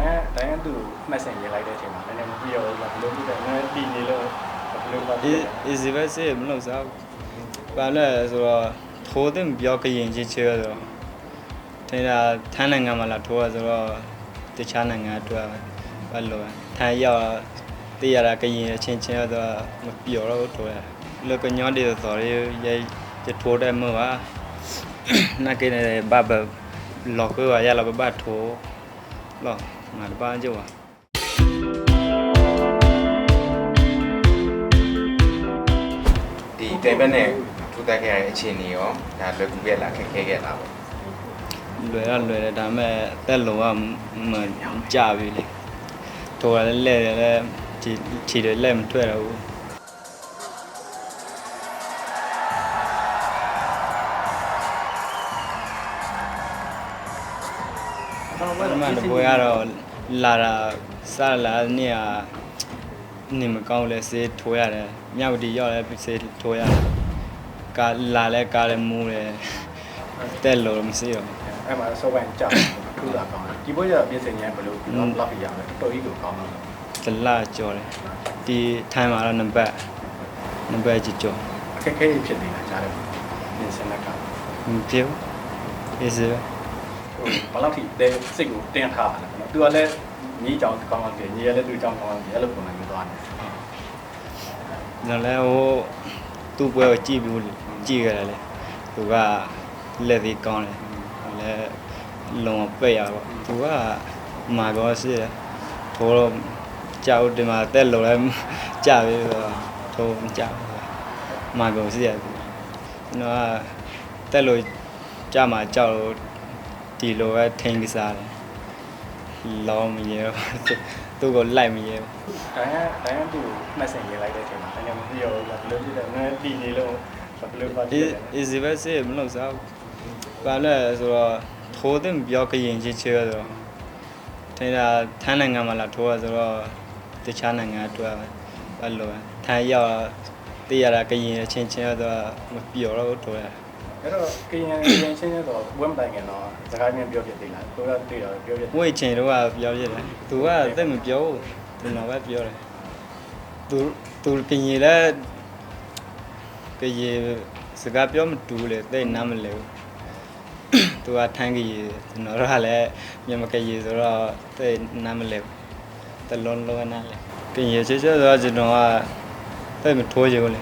တိုင်းတိုင်းသူမှတ်စင်ရေးလိုက်တဲ့အချိန်မှာလည်းမပြီးတော့ဘူးဘယ်လိုဖြစ်တယ်နည်းတီနေလို့ဘယ်လိုပါအေးအေးစီပဲစေမလို့စားဘာလဲဆိုတော့ထိုးတဲ့ပြောကရင်ချင်းချဲဆိုတော့ထင်တာထမ်းနိုင်ငံမှာလာထိုးရဆိုတော့တခြားနိုင်ငံအတွက်ဘာလို့ထမ်းရောက်တည်ရတာကရင်အချင်းချင်းတော့မပြောတော့ထိုးရလောကညောဒီဆိုရရဲ့จะထိုးတဲ့မှာနာကိနေဘာဘလောကရရလာဘတ်ထိုးလော ငါတပန်းကြောပါဒီတိုင်ဘက်နဲ့ထူတက်ခဲ့ရတဲ့အခြေအနေရောဒါလွယ်ကူခဲ့လားခက်ခဲခဲ့လားပေါ့လွယ်တော့လွယ်တယ်ဒါပေမဲ့အသက်လုံးကမကြပြီလေတော်ရလဲလဲလဲခြေခြေတွေလက်မထွက်တော့ဘူး ဒီမှာတပွဲကတော့လာတာစလာနေ့ကနေမကောင်းလဲစေးထိုးရတယ်မြောက်ဒီရောက်လဲစေးထိုးရတယ်ကာလာလဲကားလဲမူးတယ်တက်လို့မရှိတော့ဘူးအဲ့မှာစောပိုင်းကြာထူတာကောင်းတယ်ဒီဘက်ကျပြင်စင်ရင်ဘယ်လိုဘလောက်ပြရလဲတော်ကြီးကိုကောင်းတယ်တလကြော်တယ်ဒီထိုင်မှာတော့နံပါတ်နံပါတ်ကြီးကြော်အခက်ခဲဖြစ်နေတာကြားတယ်ပြင်စင်တဲ့ကမပြေဘူးအေး စေပဲဘလောက်ထိတဲစိတ်ကိုတင်းထားတာလဲသူကလည်းညီကြောင်ကောင်းတယ်ညီရလည်းသူကြောင်ကောင်းတယ်အဲ့လိုပုံစံမျိုးသွားတယ်ကျွန်တော်လည်းဟိုသူ့ပွဲကိုကြည့်ပြီးကြည့်ခဲ့တယ်လေသူကလက်သေးကောင်းတယ်လည်းလုံအောင်ပိတ်ရပါသူကမာကောရှိတယ်ထိုးတော့ကြောက်ဒီမှာတက်လုံလဲကြပြီဆိုတော့ထိုးမကြောက်မာကောရှိတယ်ကျွန်တော်ကတက်လို့ကြမှာကြောက်လို့ ဒီလိုပဲထိန်ကစားတယ်လောမရေသူ့ကိုလိုက်မရေဘူးတိုင်းတိုင်းသူမှတ်စင်ရေးလိုက်တဲ့အချိန်မှာလည်းမပြီးတော့ဘူးဘယ်လိုဖြစ်တယ်နည်းတီနေလို့ဘယ်လိုပါအေးအေးစီပဲစေမလို့စားဘာလဲဆိုတော့ထိုးတဲ့ပြောကရင်ချင်းချဲဆိုတော့ထင်တာထမ်းနိုင်ငံမှာလာထိုးရဆိုတော့တခြားနိုင်ငံအတွက်ဘာလို့ထမ်းရောက်တည်ရတာကရင်အချင်းချင်းတော့မပြောတော့ထိုးရ အဲ့တော့ကရင်ကရင်ချင်းချင်းတော့ဝက်မတိုင်ခင်တော့စကားချင်းပြောပြသေးလားကိုကတွေ့တော့ပြောပြဝိတ်ချင်းတော့ပြောပြတယ်သူကတိတ်မပြောဘူးသူတော့ပဲပြောတယ်သူသူကရင်လည်းကရင်စကားပြောမတူလေတိတ်နားမလဲဘူးသူကထိုင်းကြီးကျွန်တော်တို့ကလည်းမြန်မာကကြီးဆိုတော့တိတ်နားမလဲဘူးတလုံးလုံးနားလဲကရင်ချေချေဆိုတော့ကျွန်တော်ကတိတ်မထိုးရဘူးလေ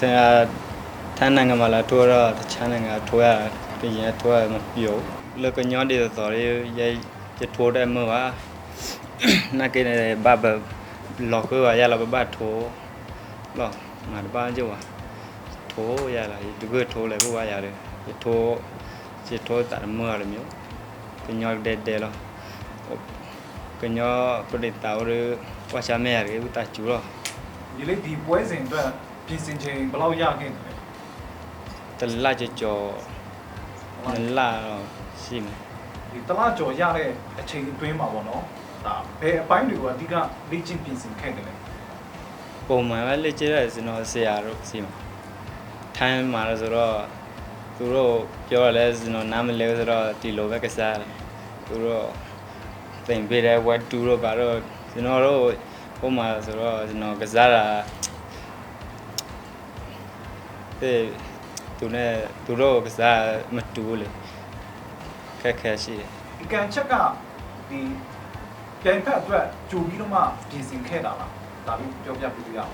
တဲ့ ထိုင်းနိုင်ငံမှာလာထိုးတော့တခြားနိုင်ငံထိုးရကရင်ထိုးရမပြောလကညောဒီဆိုရရဲ့จะထိုးတဲ့မှာနာကိနေဘာဘလောကရရလာဘထိုးလောငါတပန်းကြောပါထိုးရလာဒီကထိုးလဲဘဝရတယ်ထိုး chỉ thôi tại mưa là miếu cái nhau đẹp đẹp lo cái nhau có để tàu rồi qua cha mẹ cái ta chú rồi ဒီလေးဒီပွဲစဉ်အတွက်ပြင်ဆင်ချိန်ဘယ်လောက်ရခဲ့ တယ် tần la cho cho nên la rồi xin ဒီတလားကြော်ရတဲ့အချိန်အတွင်းမှာပေါ့နော်ဒါဘယ်အပိုင်းတွေကိုအဓိကလေ့ကျင့်ပြင်ဆင်ခဲ့တယ်လဲပုံမှန်ပဲလေ့ကျင့်ရတယ်ကျွန်တော်ဆရာတို့စီမှာထိုင်းမှာတော့ဆိုတော့သူတို့ပြောရလဲကျွန်တော်နားမလဲဆိုတော့ဒီလိုပဲကစားတယ်သူတို့သင်ပေးတဲ့ what do တော့ဘာတော့ကျွန်တော်တို့ပုံမှန်ဆိုတော့ကျွန်တော်ကစားတာတဲ့ သူနဲ့သူတို့ကစားမတူဘူးလေခက်ခဲရှိတယ်ဒီကန်ချက်ကဒီပြိုင်ဖက်အတွက်ကြိုပြီးတော့မှပြင်ဆင်ခဲ့တာလားဒါလေးပြောပြပေးလို့ရအောင်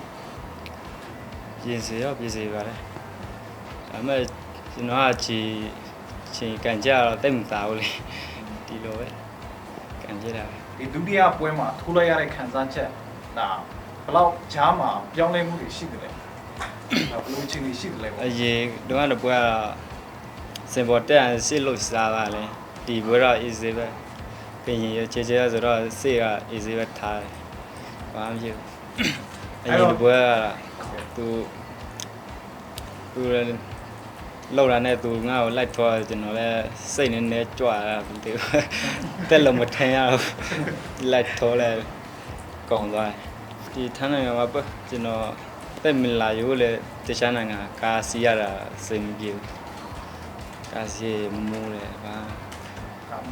ပြင်စီရောပြင်စီပါလေဒါပေမဲ့ကျွန်တော်ကချီချီကန်ကြတော့တိတ်မသားဘူးလေဒီလိုပဲကန်ကြတာပဲဒီဒုတိယပွဲမှာထိုးလိုက်ရတဲ့ခံစားချက်ဒါဘယ်လောက်ဂျားမှာပြောင်းလဲမှုတွေရှိတယ်လဲဒါ ဘယ်လိုအချိန်တွေရှိတယ်လဲပေါ့အရင်တော့ကတော့ပွဲကတော့စင်ပေါ်တက်အောင်စစ်လို့စားပါလေဒီပွဲတော့ easy ပဲပြင်ရင်ရချေချေဆိုတော့စစ်က easy ပဲထားတယ်ဘာမှမဖြစ်ဘူးအရင်ဒီပွဲကသူသူလည်းလောက်တာနဲ့သူငါ့ကိုလိုက်ထွားကျွန်တော်လည်းစိတ်နည်းနည်းကြွားတာမသိဘူးတက်လို့မထင်ရဘူးလိုက်ထွားလဲကောင်းသွားတယ်ဒီထမ်းနိုင်ငံမှာပကျွန်တော် တက်မလာရိုးလေတခြားနိုင်ငံကာစီရတာစိတ်မပြေဘူးကာစီမူးတယ်ဗာ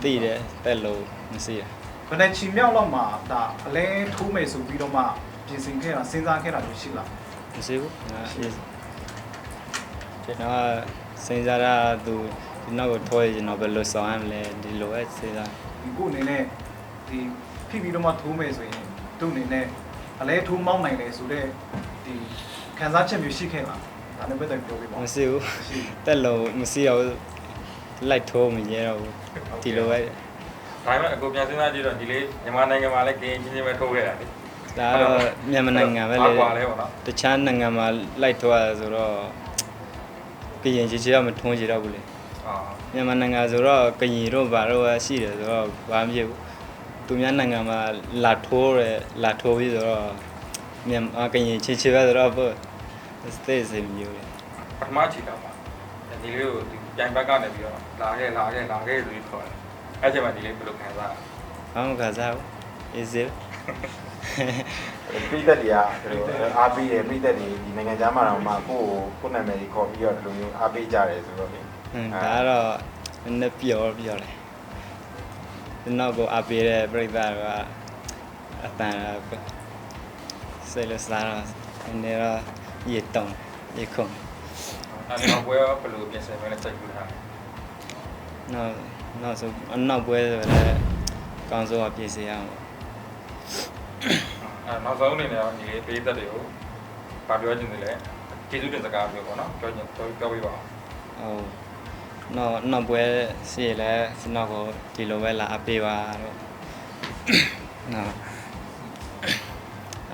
တိတယ်တက်လို့မရှိရဒဘယ်နဲ့ချီမြောက်တော့မှဒါအလဲထိုးမယ်ဆိုပြီးတော့မှပြင်ဆင်ခဲ့တာစဉ်းစားခဲ့တာမျိုးရှိလားမရှိဘူးငါအေးကျွန်တော်စဉ်းစားတာသူဒီနောက်ကိုထိုးရကျွန်တော်ဘယ်လိုဆောင်ရမလဲဒီလိုပဲစဉ်းစားဒီကိုအနေနဲ့ဒီဖိပြီးတော့မှထိုးမယ်ဆိုရင်သူ့အနေနဲ့အလဲထိုးမောင်းနိုင်တယ်ဆိုတော့ ဒီခံစားချက်မျိုးရှိခဲ့လားဒါနဲ့ပတ်သက်ပြောပြပါမရှိဘူးမရှိတက်လို့မရှိတော့ဘူးလိုက်ထိုးမရဲတော့ဘူးဒီလိုပဲဒါပေမဲ့အကိုပြန်စဉ်းစားကြည့်တော့ဒီလေးမြန်မာနိုင်ငံမှာလည်းဂိမ်းချင်းချင်းပဲထုတ်ခဲ့တာလေဒါတော့မြန်မာနိုင်ငံပဲလေကွာလဲပေါ့နော်တခြားနိုင်ငံမှာလိုက်ထိုးရတယ်ဆိုတော့ကရင်ကြီးကြီးတော့မထုံးကြတော့ဘူးလေအာမြန်မာနိုင်ငံဆိုတော့ကရင်တို့ဘာတို့ပဲရှိတယ်ဆိုတော့ဘာမှမဖြစ်ဘူးသူများနိုင်ငံမှာလာထိုးတယ်လာထိုးပြီးဆိုတော့ မြန်မာကရင်ချင်းချင်းပဲဆိုတော့ဘယ်စတေးစမျိုးလေပထမချီတော့ပါဒီလေးကိုဒီပြိုင်ဘက်ကနေပြီးတော့လာခဲ့လာခဲ့လာခဲ့ဆိုပြီးခေါ်တယ်အဲ့ချိန်မှာဒီလေးဘယ်လိုခံစားဘာမှမကစားဘူး easy ပြည်သက်တွေကဒီလိုအားပေးတယ်ပြည်သက်တွေဒီနိုင်ငံသားမှာတော့မှကိုယ့်ကိုကိုယ့်နာမည်ကြီးခေါ်ပြီးတော့ဒီလိုမျိုးအားပေးကြတယ်ဆိုတော့လေဟွန်းဒါကတော့နည်းနည်းပျော်ပျော်တယ်ဒီနောက်ကိုအပေးတဲ့ပြိဿကအတန် ဆေးလစားတော့နေတော့ရေတုံရေခုံအဲ့တော့ဘယ်ဘယ်လိုပြင်ဆင်မလဲစိတ်ကူထားနောက်နောက်ဆိုအနောက်ပွဲဆိုလည်းကောင်းဆုံးအပြည့်စေရအောင်အဲ့နောက်ဆုံးအနေနဲ့ဒီလေးပေးသက်တွေကိုဗာပြောချင်တယ်လေကျေးဇူးတင်စကားပြောပေါ့နော်ပြောချင်ပြောပြောပြပါအောင်ဟုတ်နောက်နောက်ပွဲစီလဲစနောက်ကိုဒီလိုပဲလာအပေးပါတော့နောက်